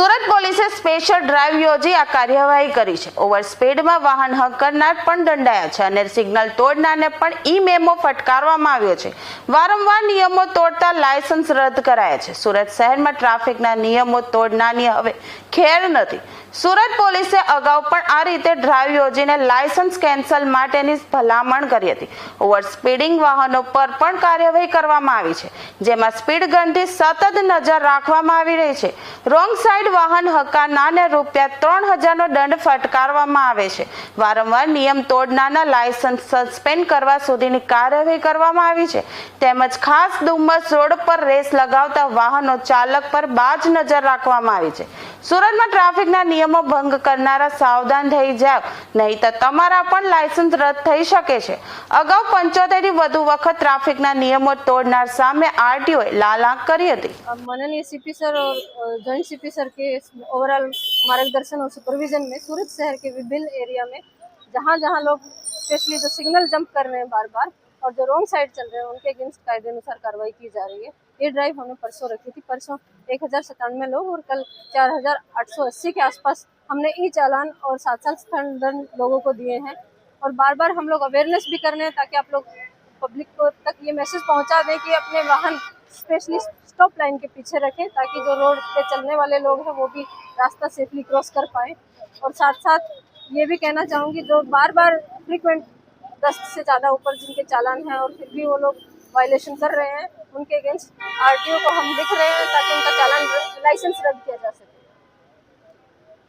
Surat special drive યોજી આ કાર્યવાહી કરી છે. ઓવર સ્પીડમાં વાહન હક કરનાર પણ દંડાયા છે અને સિગ્નલ તોડનારને પણ ઈ મેમો ફટકારવામાં આવ્યો છે. વારંવાર નિયમો તોડતા લાયસન્સ રદ કરાયા છે. સુરત શહેરમાં ટ્રાફિકના નિયમો તોડનારની હવે ખેર નથી. સુરત પોલીસે અગાઉ પણ આ રીતે ડ્રાઈવ યોજીને લાયસન્સ કેન્સલ માટેની ભલામણ કરી હતી. ઓવર સ્પીડિંગ વાહનો પર પણ કાર્યવાહી કરવામાં આવી છે. જેમાં સ્પીડ ગનથી સતત નજર રાખવામાં આવી રહી છે. રોંગ સાઈડ વાહન હકારનારને રૂપિયા ત્રણ હજારનો દંડ ફટકારવામાં આવે છે. વારંવાર નિયમ તોડનારના લાયસન્સ સસ્પેન્ડ કરવા સુધીની કાર્યવાહી કરવામાં આવી છે. તેમજ ખાસ ડુમ્મસ રોડ પર રેસ લગાવતા વાહનો ચાલક પર બાજ નજર રાખવામાં આવી છે. સુરતમાં ટ્રાફિકના નિયમો ભંગ કરનારા સાવધાન થઈ જાવ નહીં તો તમારા પણ લાયસન્સ રદ થઈ શકે છે અગાઉ પંચોતેરથી વધુ વખત ટ્રાફિકના નિયમો તોડનાર સામે આરટીઓએ લાલ આંખ કરી હતી अब माननीय सीपी सर और जॉइंट सीपी सर के ओवरऑल मार्गदर्शन और सुपरविजन में सूरत शहर के विभिन्न एरिया में जहाँ जहाँ लोग स्पेशली जो सिग्नल जंप कर रहे हैं बार बार और जो रॉन्ग साइड चल रहे हैं, उनके अगेंस्ट कायदे अनुसार कार्रवाई की जा रही है। ये ड्राइव हमने परसों रखी थी। परसों एक हज़ार सतानवे लोग और कल चार हज़ार आठ सौ अस्सी के आसपास हमने ई चालान और सात स्थल दंड लोगों को दिए हैं। और बार बार हम लोग अवेयरनेस भी कर रहे हैं ताकि आप लोग पब्लिक को तक ये मैसेज पहुँचा दें कि अपने वाहन स्पेशली स्टॉप लाइन के पीछे रखें ताकि जो रोड पे चलने वाले लोग हैं, वो भी रास्ता सेफली क्रॉस कर पाएँ। और साथ साथ ये भी कहना चाहूँगी, जो बार बार फ्रिक्वेंट दस से ज़्यादा ऊपर जिनके चालान हैं और फिर भी वो लोग वायलेशन कर रहे हैं उनके अगेंस्ट आरटीओ को हम लिख रहे हैं ताकि उनका चालान लाइसेंस रद्द किया जा सके